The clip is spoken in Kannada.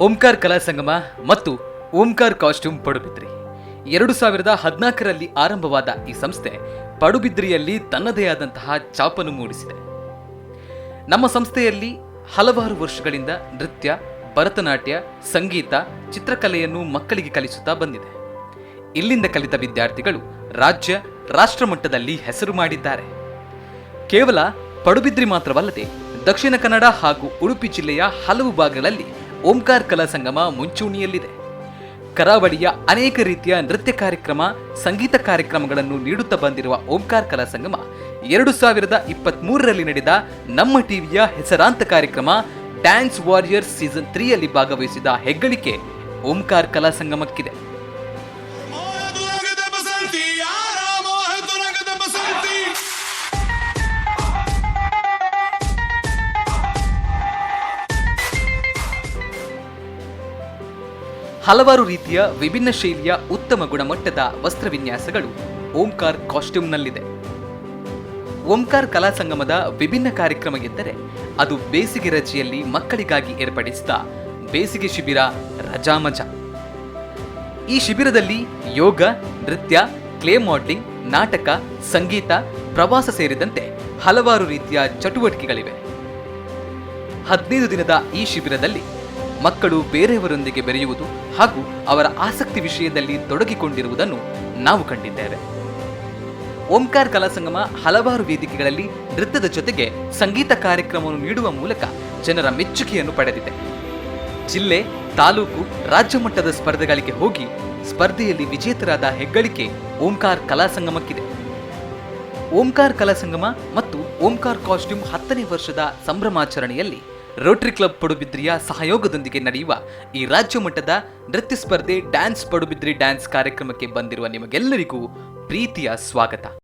ಓಂಕಾರ್ ಕಲಾ ಸಂಗಮ ಮತ್ತು ಓಂಕಾರ್ ಕಾಸ್ಟ್ಯೂಮ್ ಪಡುಬಿದ್ರಿ. ಎರಡು ಸಾವಿರದ ಹದಿನಾಲ್ಕರಲ್ಲಿ ಆರಂಭವಾದ ಈ ಸಂಸ್ಥೆ ಪಡುಬಿದ್ರಿಯಲ್ಲಿ ತನ್ನದೇ ಆದಂತಹ ಚಾಪನ್ನು ಮೂಡಿಸಿದೆ. ನಮ್ಮ ಸಂಸ್ಥೆಯಲ್ಲಿ ಹಲವಾರು ವರ್ಷಗಳಿಂದ ನೃತ್ಯ, ಭರತನಾಟ್ಯ, ಸಂಗೀತ, ಚಿತ್ರಕಲೆಯನ್ನು ಮಕ್ಕಳಿಗೆ ಕಲಿಸುತ್ತಾ ಬಂದಿದೆ. ಇಲ್ಲಿಂದ ಕಲಿತ ವಿದ್ಯಾರ್ಥಿಗಳು ರಾಜ್ಯ ರಾಷ್ಟ್ರ ಮಟ್ಟದಲ್ಲಿ ಹೆಸರು ಮಾಡಿದ್ದಾರೆ. ಕೇವಲ ಪಡುಬಿದ್ರಿ ಮಾತ್ರವಲ್ಲದೆ ದಕ್ಷಿಣ ಕನ್ನಡ ಹಾಗೂ ಉಡುಪಿ ಜಿಲ್ಲೆಯ ಹಲವು ಭಾಗಗಳಲ್ಲಿ ಓಂಕಾರ್ ಕಲಾ ಸಂಗಮ ಮುಂಚೂಣಿಯಲ್ಲಿದೆ. ಕರಾವಳಿಯ ಅನೇಕ ರೀತಿಯ ನೃತ್ಯ ಕಾರ್ಯಕ್ರಮ, ಸಂಗೀತ ಕಾರ್ಯಕ್ರಮಗಳನ್ನು ನೀಡುತ್ತಾ ಬಂದಿರುವ ಓಂಕಾರ್ ಕಲಾ ಸಂಗಮ, ಎರಡು ಸಾವಿರದ ಇಪ್ಪತ್ತ್ಮೂರರಲ್ಲಿ ನಡೆದ ನಮ್ಮ ಟಿವಿಯ ಹೆಸರಾಂತ ಕಾರ್ಯಕ್ರಮ ಡ್ಯಾನ್ಸ್ ವಾರಿಯರ್ಸ್ ಸೀಸನ್ ತ್ರೀಯಲ್ಲಿ ಭಾಗವಹಿಸಿದ ಹೆಗ್ಗಳಿಕೆ ಓಂಕಾರ್ ಕಲಾ ಸಂಗಮಕ್ಕಿದೆ. ಹಲವಾರು ರೀತಿಯ ವಿಭಿನ್ನ ಶೈಲಿಯ ಉತ್ತಮ ಗುಣಮಟ್ಟದ ವಸ್ತ್ರ ವಿನ್ಯಾಸಗಳು ಓಂಕಾರ್ ಕಾಸ್ಟ್ಯೂಮ್ನಲ್ಲಿದೆ. ಓಂಕಾರ್ ಕಲಾ ಸಂಗಮದ ವಿಭಿನ್ನ ಕಾರ್ಯಕ್ರಮ ಎಂದರೆ ಅದು ಬೇಸಿಗೆ ರಜೆಯಲ್ಲಿ ಮಕ್ಕಳಿಗಾಗಿ ಏರ್ಪಡಿಸಿದ ಬೇಸಿಗೆ ಶಿಬಿರ ರಜಾ ಮಜಾ ಈ ಶಿಬಿರದಲ್ಲಿ ಯೋಗ, ನೃತ್ಯ, ಕ್ಲೇ ಮಾಡಲಿಂಗ್, ನಾಟಕ, ಸಂಗೀತ, ಪ್ರವಾಸ ಸೇರಿದಂತೆ ಹಲವಾರು ರೀತಿಯ ಚಟುವಟಿಕೆಗಳಿವೆ. ಹದಿನೈದು ದಿನದ ಈ ಶಿಬಿರದಲ್ಲಿ ಮಕ್ಕಳು ಬೇರೆಯವರೊಂದಿಗೆ ಬೆರೆಯುವುದು ಹಾಗೂ ಅವರ ಆಸಕ್ತಿ ವಿಷಯದಲ್ಲಿ ತೊಡಗಿಕೊಂಡಿರುವುದನ್ನು ನಾವು ಕಂಡಿದ್ದೇವೆ. ಓಂಕಾರ್ ಕಲಾ ಸಂಗಮ ಹಲವಾರು ವೇದಿಕೆಗಳಲ್ಲಿ ನೃತ್ಯದ ಜೊತೆಗೆ ಸಂಗೀತ ಕಾರ್ಯಕ್ರಮವನ್ನು ನೀಡುವ ಮೂಲಕ ಜನರ ಮೆಚ್ಚುಗೆಯನ್ನು ಪಡೆದಿದೆ. ಜಿಲ್ಲೆ, ತಾಲೂಕು, ರಾಜ್ಯ ಮಟ್ಟದ ಸ್ಪರ್ಧೆಗಳಿಗೆ ಹೋಗಿ ಸ್ಪರ್ಧೆಯಲ್ಲಿ ವಿಜೇತರಾದ ಹೆಗ್ಗಳಿಕೆ ಓಂಕಾರ್ ಕಲಾ ಸಂಗಮಕ್ಕಿದೆ. ಓಂಕಾರ್ ಕಲಾ ಸಂಗಮ ಮತ್ತು ಓಂಕಾರ್ ಕಾಸ್ಟ್ಯೂಮ್ ಹತ್ತನೇ ವರ್ಷದ ಸಂಭ್ರಮಾಚರಣೆಯಲ್ಲಿ ರೋಟರಿ ಕ್ಲಬ್ ಪಡುಬಿದ್ರಿಯ ಸಹಯೋಗದೊಂದಿಗೆ ನಡೆಯುವ ಈ ರಾಜ್ಯ ಮಟ್ಟದ ನೃತ್ಯ ಸ್ಪರ್ಧೆ, ಡ್ಯಾನ್ಸ್ ಪಡುಬಿದ್ರಿ ಡ್ಯಾನ್ಸ್ ಕಾರ್ಯಕ್ರಮಕ್ಕೆ ಬಂದಿರುವ ನಿಮಗೆಲ್ಲರಿಗೂ ಪ್ರೀತಿಯ ಸ್ವಾಗತ.